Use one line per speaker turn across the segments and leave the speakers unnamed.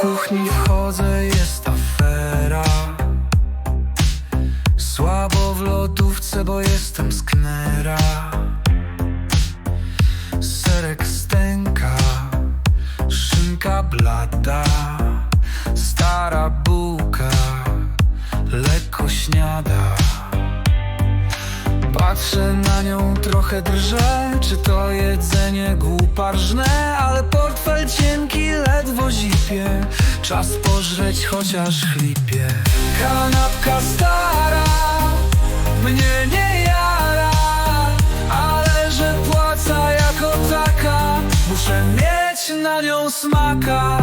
Kuchni wchodzę, jest afera Słabo w lodówce, bo jestem sknera. Serek stęka, szynka blada Stara bułka, lekko śniada Patrzę na nią, trochę drżę Czy to jedzenie głuparzne. Czas pożreć chociaż chlipie. Kanapka stara Mnie nie jara Ale że płaca jako taka Muszę mieć na nią smaka.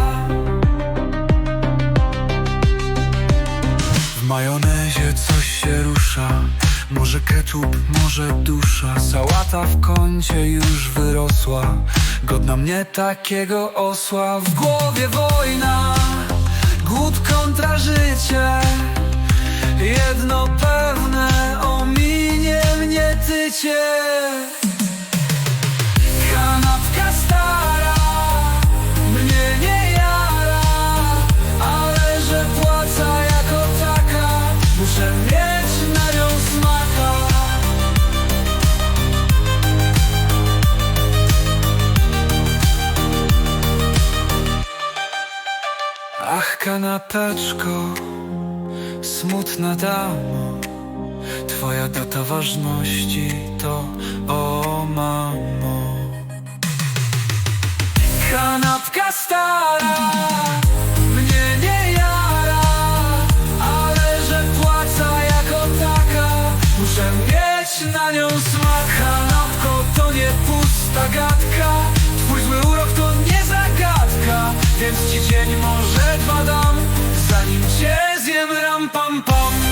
W majonezie coś się rusza Może ketchup, może dusza. Sałata w kącie już wyrosła. Godna mnie takiego osła. W głowie wojna Głód kontra życie. Jedno pewne Ominie mnie tycie kanapeczko Smutna damo. Twoja data ważności to o mamo. Kanapka stara Mnie nie jara Ale że płaca jako taka Muszę mieć na nią smak. Kanapko to nie pusta gadka ci dzień może dwa dam Zanim cię zjem ram pam pam